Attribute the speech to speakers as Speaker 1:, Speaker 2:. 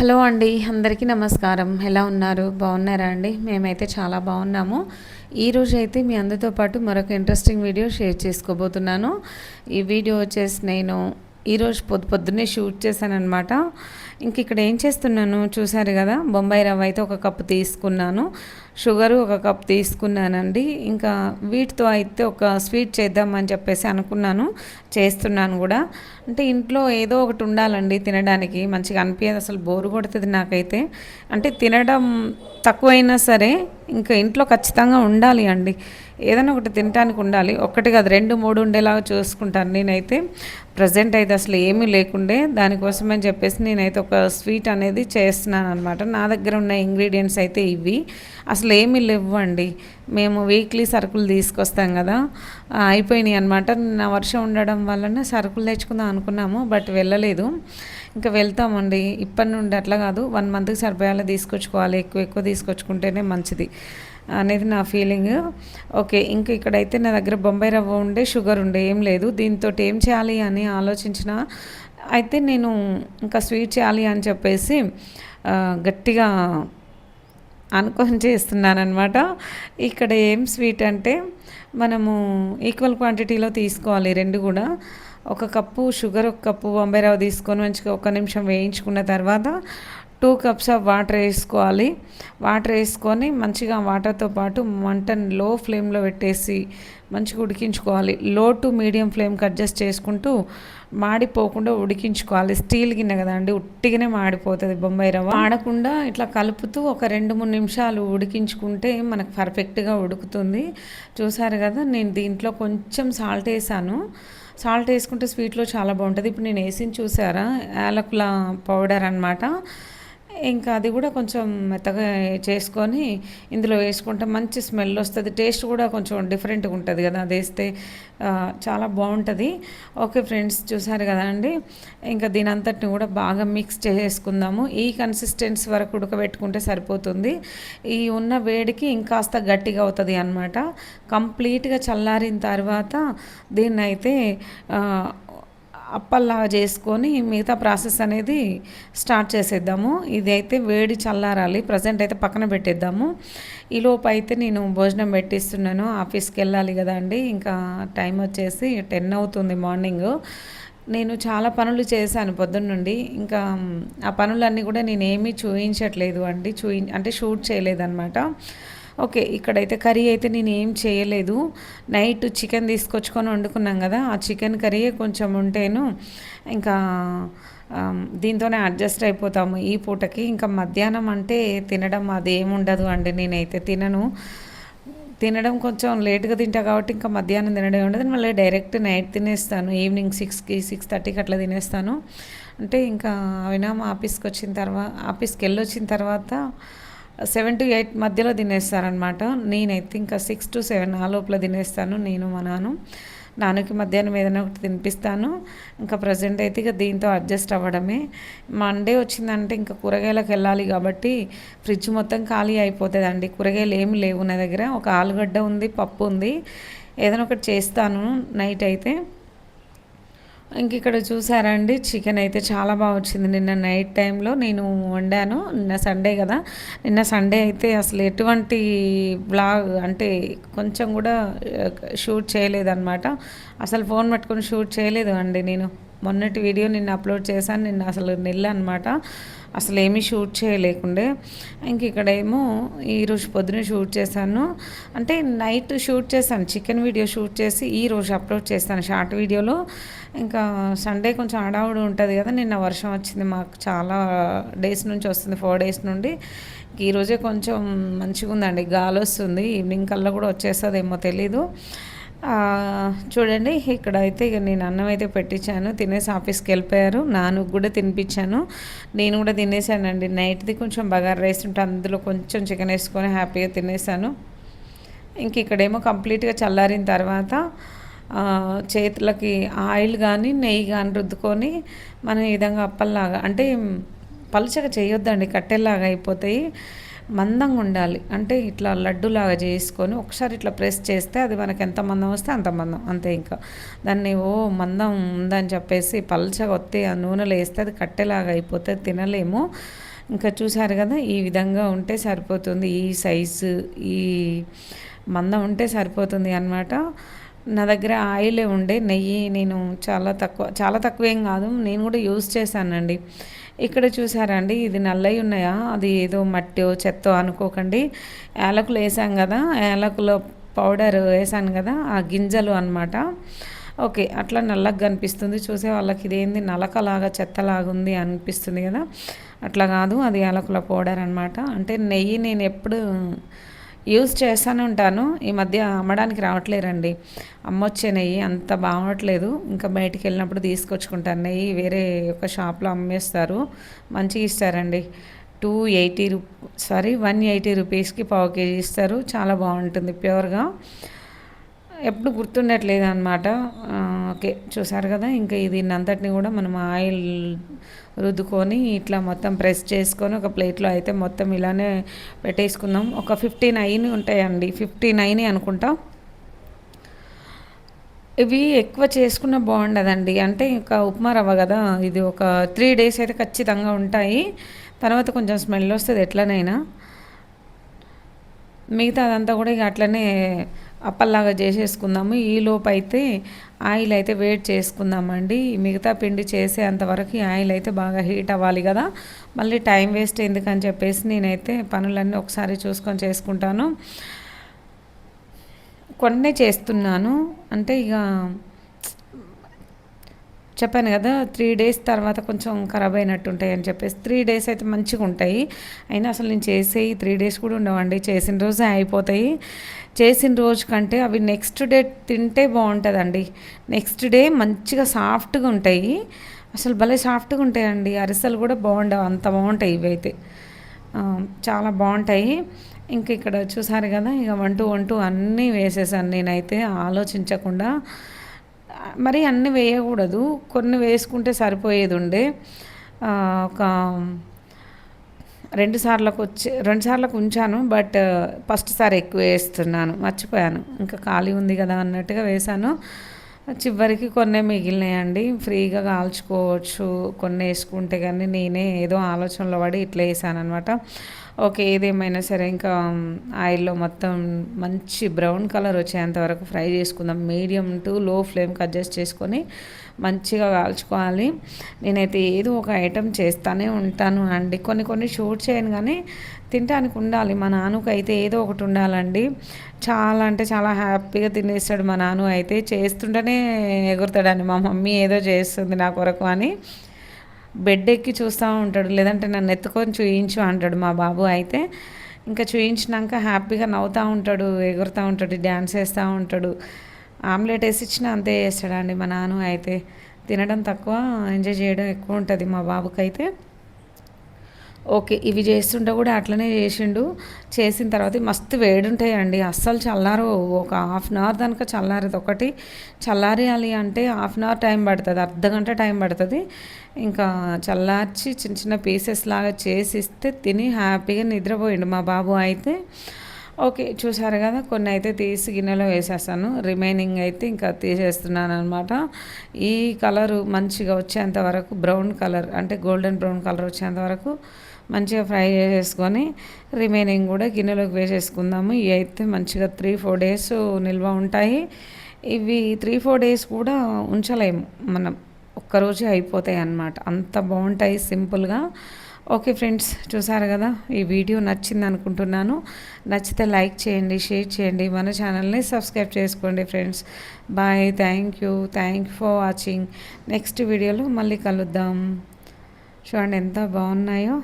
Speaker 1: Hello అండి అందరికీ నమస్కారం. ఎలా ఉన్నారు? బాగున్నారా అండి? మేమైతే చాలా బాగున్నాము. ఈరోజు అయితే మీ అందరితో పాటు మరొక ఇంట్రెస్టింగ్ వీడియో షేర్ చేసుకోబోతున్నాను. ఈ వీడియో వచ్చేసి నేను ఈరోజు పొద్దు పొద్దున్నే షూట్ చేశాను అనమాట ఇంక ఇక్కడ ఏం చేస్తున్నాను చూసారు కదా బొంబాయి రవ్వ అయితే ఒక కప్పు తీసుకున్నాను. షుగరు ఒక కప్ తీసుకున్నానండి. ఇంకా వీటితో అయితే ఒక స్వీట్ చేద్దామని చెప్పేసి అనుకున్నాను చేస్తున్నాను కూడా. అంటే ఇంట్లో ఏదో ఒకటి ఉండాలండి తినడానికి మంచిగా అనిపించదు అసలు బోరు కొడుతుంది నాకైతే. అంటే తినడం తక్కువైనా సరే ఇంకా ఇంట్లో ఖచ్చితంగా ఉండాలి అండి. ఏదైనా ఒకటి తినడానికి ఉండాలి. ఒకటి కాదు రెండు మూడు ఉండేలాగా చూసుకుంటాను నేనైతే. ప్రజెంట్ అయితే అసలు ఏమీ లేకుండే దానికోసమని చెప్పేసి నేనైతే ఒక స్వీట్ అనేది చేస్తున్నాను అనమాట నా దగ్గర ఉన్న ఇంగ్రీడియంట్స్ అయితే ఇవి. అసలు ఏమీ లేవండి. మేము వీక్లీ సరుకులు తీసుకొస్తాం కదా. అయిపోయినాయి అనమాట నా వర్షం ఉండడం వలన సరుకులు తెచ్చుకుందాం అనుకున్నాము బట్ వెళ్ళలేదు. ఇంకా వెళ్తామండి. ఇప్పటి నుండి అట్లా కాదు. వన్ మంత్కి సరిపోయేలా తీసుకొచ్చుకోవాలి. ఎక్కువ ఎక్కువ తీసుకొచ్చుకుంటేనే మంచిది అనేది నా ఫీలింగ్. ఓకే ఇంకా ఇక్కడైతే నా దగ్గర బొంబాయి రవ్వ ఉండే షుగర్ ఉండే ఏం లేదు. దీంతో ఏం చేయాలి అని ఆలోచించిన అయితే నేను ఇంకా స్వీట్ చేయాలి అని చెప్పేసి గట్టిగా అనుకొని చేస్తున్నాను ఇక్కడ ఏం స్వీట్ అంటే మనము ఈక్వల్ క్వాంటిటీలో తీసుకోవాలి రెండు కూడా. ఒక కప్పు షుగర్ ఒక కప్పు బొంబాయి రవ్వ తీసుకొని మంచిగా ఒక నిమిషం వేయించుకున్న తర్వాత టూ కప్స్ ఆఫ్ వాటర్ వేసుకోవాలి. వాటర్ వేసుకొని మంచిగా వాటర్తో పాటు మంటను లో ఫ్లేమ్లో పెట్టేసి మంచిగా ఉడికించుకోవాలి. లో టు మీడియం ఫ్లేమ్కి అడ్జస్ట్ చేసుకుంటూ మాడిపోకుండా ఉడికించుకోవాలి. స్టీల్ గిన్నె కదా అండి ఉట్టిగానే మాడిపోతుంది బొంబాయి రవ్వ. ఆడకుండా ఇట్లా కలుపుతూ ఒక రెండు మూడు నిమిషాలు ఉడికించుకుంటే మనకు పర్ఫెక్ట్గా ఉడుకుతుంది. చూసారు కదా నేను దీంట్లో కొంచెం సాల్ట్ వేసాను. సాల్ట్ వేసుకుంటే స్వీట్లో చాలా బాగుంటుంది. ఇప్పుడు నేను వేసింది చూసారా? యాలకుల పౌడర్ అనమాట ఇంకా అది కూడా కొంచెం మెత్తగా చేసుకొని ఇందులో వేసుకుంటే మంచి స్మెల్ వస్తుంది. టేస్ట్ కూడా కొంచెం డిఫరెంట్గా ఉంటుంది కదా అది వేస్తే చాలా బాగుంటుంది. ఓకే ఫ్రెండ్స్ చూసారు కదా అండి? ఇంకా దీని అంతటిని కూడా బాగా మిక్స్ చేసుకుందాము. ఈ కన్సిస్టెన్సీ వరకు ఉడకబెట్టుకుంటే సరిపోతుంది. ఈ ఉన్న వేడికి ఇంకాస్త గట్టిగా అవుతుంది అనమాట కంప్లీట్గా చల్లారిన తర్వాత దీన్ని అయితే అప్పల్లాగా చేసుకొని మిగతా ప్రాసెస్ అనేది స్టార్ట్ చేసేద్దాము. ఇది అయితే వేడి చల్లారాలి. ప్రజెంట్ అయితే పక్కన పెట్టేద్దాము. ఈలోపు అయితే నేను భోజనం పెట్టిస్తున్నాను. ఆఫీస్కి వెళ్ళాలి కదా అండి. ఇంకా టైం వచ్చేసి టెన్ అవుతుంది మార్నింగ్. నేను చాలా పనులు చేశాను పొద్దున్న నుండి. ఇంకా ఆ పనులన్నీ కూడా నేను ఏమీ చూయించట్లేదు అండి. చూయి అంటే షూట్ చేయలేదన్నమాట. ఓకే ఇక్కడైతే కర్రీ అయితే నేను ఏం చేయలేదు. నైట్ చికెన్ తీసుకొచ్చుకొని వండుకున్నాం కదా ఆ చికెన్ కర్రీ కొంచెం ఉంటేను ఇంకా దీంతోనే అడ్జస్ట్ అయిపోతాము ఈ పూటకి. ఇంకా మధ్యాహ్నం అంటే తినడం అది ఏముండదు అండి నేనైతే తినను. తినడం కొంచెం లేట్గా తింటా కాబట్టి ఇంకా మధ్యాహ్నం తినడం ఉండదు మళ్ళీ డైరెక్ట్ నైట్ తినేస్తాను. ఈవినింగ్ సిక్స్కి సిక్స్ థర్టీకి అట్లా తినేస్తాను. అంటే ఇంకా అవినామ ఆఫీస్కి వచ్చిన తర్వాత ఆఫీస్కి వెళ్ళి వచ్చిన తర్వాత సెవెన్ టు ఎయిట్ మధ్యలో తినేస్తారనమాట నేనైతే ఇంకా సిక్స్ టు సెవెన్ ఆ లోపల తినేస్తాను నేను మా నాన్న నాన్నకి మధ్యాహ్నం ఏదైనా ఒకటి తినిపిస్తాను. ఇంకా ప్రజెంట్ అయితే ఇక దీంతో అడ్జస్ట్ అవ్వడమే. మండే వచ్చిందంటే ఇంకా కూరగాయలకు వెళ్ళాలి కాబట్టి ఫ్రిడ్జ్ మొత్తం ఖాళీ అయిపోతుందండి. కూరగాయలు ఏమి లేవు నా దగ్గర. ఒక ఆలుగడ్డ ఉంది పప్పు ఉంది. ఏదైనా ఒకటి చేస్తాను నైట్ అయితే. ఇంక ఇక్కడ చూసారా అండి? చికెన్ అయితే చాలా బాగా వచ్చింది. నిన్న నైట్ టైంలో నేను వండాను. నిన్న సండే కదా. నిన్న సండే అయితే అసలు ఎటువంటి బ్లాగ్ అంటే కొంచెం కూడా షూట్ చేయలేదన్నమాట. అసలు ఫోన్ పట్టుకొని షూట్ చేయలేదు అండి నేను. మొన్నటి వీడియో నిన్న అప్లోడ్ చేశాను. నిన్న అసలు నిల్ అనమాట అసలు ఏమీ షూట్ చేయలేకుండే. ఇంక ఇక్కడేమో ఈరోజు పొద్దున షూట్ చేశాను. అంటే నైట్ షూట్ చేశాను చికెన్ వీడియో షూట్ చేసి ఈరోజు అప్లోడ్ చేస్తాను షార్ట్ వీడియోలో. ఇంకా సండే కొంచెం ఆడావుడు ఉంటుంది కదా నిన్న వర్షం వచ్చింది మాకు చాలా డేస్ నుంచి వస్తుంది ఫోర్ డేస్ నుండి. ఈరోజే కొంచెం మంచిగా ఉందండి గాలి వస్తుంది ఈవినింగ్ కల్లా కూడా వచ్చేస్తుందేమో తెలీదు. చూడండి ఇక్కడ అయితే ఇక నేను అన్నం అయితే పెట్టించాను. తినేసి ఆఫీస్కి వెళ్ళిపోయారు. నాన్నకు కూడా తినిపించాను. నేను కూడా తినేసానండి. నైట్ది కొంచెం బగారు రైస్ ఉంటే అందులో కొంచెం చికెన్ వేసుకొని హ్యాపీగా తినేసాను. ఇంక ఇక్కడేమో కంప్లీట్గా చల్లారిన తర్వాత చేతులకి ఆయిల్ కానీ నెయ్యి కానీ రుద్దుకొని మనం ఈ విధంగా అప్పల్లాగా అంటే పలుచగా చేయొద్దండి. కట్టెల్లాగా అయిపోతాయి. మందంగా ఉండాలి. అంటే ఇట్లా లడ్డులాగా చేసుకొని ఒకసారి ఇట్లా ప్రెస్ చేస్తే అది మనకి ఎంత మందం వస్తే అంత మందం. అంతే ఇంకా. దాన్ని ఓ మందం ఉందని చెప్పేసి పల్చగా వస్తే ఆ నూనెలో వేస్తే అది కట్టెలాగా అయిపోతే తినలేము. ఇంకా చూసారు కదా ఈ విధంగా ఉంటే సరిపోతుంది. ఈ సైజు ఈ మందం ఉంటే సరిపోతుంది అనమాట నా దగ్గర ఆయిలే ఉండే నెయ్యి నేను చాలా తక్కువ చాలా తక్కువ ఏం కాదు నేను కూడా యూజ్ చేశానండి. ఇక్కడ చూసారండి ఇది నల్లయి ఉన్నాయా? అది ఏదో మట్టి చెత్తో అనుకోకండి. యాలకులు వేసాం కదా యాలకుల పౌడర్ వేసాను కదా ఆ గింజలు అనమాట ఓకే అట్లా నల్లగా కనిపిస్తుంది. చూసే వాళ్ళకి ఇదేంది నలకలాగా చెత్తలాగా ఉంది అనిపిస్తుంది కదా. అట్లా కాదు అది యాలకుల పౌడర్ అనమాట అంటే నెయ్యి నేను ఎప్పుడు యూజ్ చేస్తూనే ఉంటాను. ఈ మధ్య అమ్మడానికి రావట్లేరండి అమ్మొచ్చే నెయ్యి అంత బాగట్లేదు. ఇంకా బయటికి వెళ్ళినప్పుడు తీసుకొచ్చుకుంటాను. నెయ్యి వేరే ఒక షాప్లో అమ్మేస్తారు. మంచిగా ఇస్తారండి. టూ ఎయిటీ రూ సారీ వన్ ఎయిటీ రూపీస్కి పావు కేజీ ఇస్తారు. చాలా బాగుంటుంది ప్యూర్గా. ఎప్పుడు గుర్తుండట్లేదు అనమాట ఓకే చూసారు కదా? ఇంకా దీన్ని అంతటిని కూడా మనం ఆయిల్ రుద్దుకొని ఇట్లా మొత్తం ప్రెస్ చేసుకొని ఒక ప్లేట్లో అయితే మొత్తం ఇలానే పెట్టేసుకుందాం. ఒక ఫిఫ్టీ నైన్ ఉంటాయండి. ఫిఫ్టీ నైన్ అనుకుంటా. ఇవి ఎక్కువ చేసుకున్న బాగుండదండి. అంటే ఇంకా ఉప్మా రవ్వ కదా? ఇది ఒక త్రీ డేస్ అయితే ఖచ్చితంగా ఉంటాయి. తర్వాత కొంచెం స్మెల్ వస్తుంది ఎట్లనైనా. మిగతా అదంతా కూడా ఇక అట్లనే అప్పల్లాగా చేసేసుకుందాము. ఈ అయితే ఆయిల్ అయితే వేడి చేసుకుందామండి. మిగతా పిండి చేసే అంతవరకు ఆయిల్ అయితే బాగా హీట్ అవ్వాలి కదా. మళ్ళీ టైం వేస్ట్ ఎందుకని చెప్పేసి నేనైతే పనులన్నీ ఒకసారి చూసుకొని చేసుకుంటాను. కొన్నే చేస్తున్నాను. అంటే ఇక చెప్పాను కదా త్రీ డేస్ తర్వాత కొంచెం ఖరాబ్ అయినట్టు ఉంటాయి అని చెప్పేసి. త్రీ డేస్ అయితే మంచిగా ఉంటాయి. అయినా అసలు నేను చేసే త్రీ డేస్ కూడా ఉండవండి. చేసిన రోజే అయిపోతాయి. చేసిన రోజు కంటే అవి నెక్స్ట్ డే తింటే బాగుంటుందండి. నెక్స్ట్ డే మంచిగా సాఫ్ట్గా ఉంటాయి. అసలు భలే సాఫ్ట్గా ఉంటాయండి. అరిసెలు కూడా బాగుండవు. అంత బాగుంటాయి ఇవి అయితే. చాలా బాగుంటాయి. ఇంక ఇక్కడ చూసారు కదా ఇక వంట టూ వన్ టూ అన్నీ వేసేసాను నేనైతే. ఆలోచించకుండా మరి అన్నీ వేయకూడదు. కొన్ని వేసుకుంటే సరిపోయేది ఉండే ఒక రెండు సార్లకు వచ్చి రెండు సార్లకు ఉంచాను బట్ ఫస్ట్ సారి ఎక్కువ వేస్తున్నాను. మర్చిపోయాను. ఇంకా ఖాళీ ఉంది కదా అన్నట్టుగా వేశాను. చివరికి కొన్ని మిగిలినాయండి. ఫ్రీగా కాల్చుకోవచ్చు. కొన్ని వేసుకుంటే కానీ నేనే ఏదో ఆలోచనలో పడి ఇట్లా వేసాను అనమాట ఓకే ఏదేమైనా సరే ఇంకా ఆయిల్లో మొత్తం మంచి బ్రౌన్ కలర్ వచ్చేంత వరకు ఫ్రై చేసుకుందాం. మీడియం టు లో ఫ్లేమ్కి అడ్జస్ట్ చేసుకొని మంచిగా కాల్చుకోవాలి. నేనైతే ఏదో ఒక ఐటెం చేస్తూనే ఉంటాను అండి. కొన్ని కొన్ని షూట్ చేయను కానీ తినడానికి ఉండాలి. మా నాన్నకు అయితే ఏదో ఒకటి ఉండాలండి. చాలా అంటే చాలా హ్యాపీగా తినేస్తాడు మా నాన్న అయితే. చేస్తుంటేనే ఎగురుతాడని మా మమ్మీ ఏదో చేస్తుంది నా కొరకు అని. బెడ్ ఎక్కి చూస్తూ ఉంటాడు. లేదంటే నన్ను ఎత్తుకొని చూయించు అంటాడు మా బాబు అయితే. ఇంకా చూయించినాక హ్యాపీగా నవ్వుతూ ఉంటాడు ఎగురుతూ ఉంటాడు డ్యాన్స్ వేస్తూ ఉంటాడు. ఆమ్లెట్ వేసి ఇచ్చిన అంతే చేస్తాడండి మా నాన్న అయితే. తినడం తక్కువ ఎంజాయ్ చేయడం ఎక్కువ ఉంటుంది మా బాబుకి అయితే ఓకే ఇవి చేస్తుంటే కూడా అట్లనే చేసిండు. చేసిన తర్వాత మస్తు వేడుంటాయండి. అస్సలు చల్లారు ఒక హాఫ్ అన్ అవర్ దానిక చల్లారేది ఒకటి చల్లారేయాలి అంటే హాఫ్ అన్ అవర్ టైం పడుతుంది. అర్ధ గంట టైం పడుతుంది. ఇంకా చల్లార్చి చిన్న చిన్న పీసెస్ లాగా చేసి ఇస్తే తిని హ్యాపీగా నిద్రపోయిండు మా బాబు అయితే. ఓకే చూసారు కదా కొన్ని అయితే తీసి గిన్నెలో వేసేస్తాను. రిమైనింగ్ అయితే ఇంకా తీసేస్తున్నాను అనమాట ఈ కలరు మంచిగా వచ్చేంత వరకు బ్రౌన్ కలర్ అంటే గోల్డెన్ బ్రౌన్ కలర్ వచ్చేంత వరకు మంచిగా ఫ్రై చేసేసుకొని రిమైనింగ్ కూడా గిన్నెలోకి వేసేసుకుందాము. ఇవి అయితే మంచిగా త్రీ ఫోర్ డేస్ నిల్వ ఉంటాయి. ఇవి త్రీ ఫోర్ డేస్ కూడా ఉంచలేము. మనం ఒక్కరోజే అయిపోతాయి అన్నమాట. అంత బాగుంటాయి సింపుల్గా. ఓకే ఫ్రెండ్స్ చూసారు కదా? ఈ వీడియో నచ్చింది అనుకుంటున్నాను. నచ్చితే లైక్ చేయండి షేర్ చేయండి. మన ఛానల్ని సబ్స్క్రైబ్ చేసుకోండి friends bye thank you thank for watching next వీడియోలో మళ్ళీ కలుద్దాం. చూడండి ఎంత బాగున్నాయో.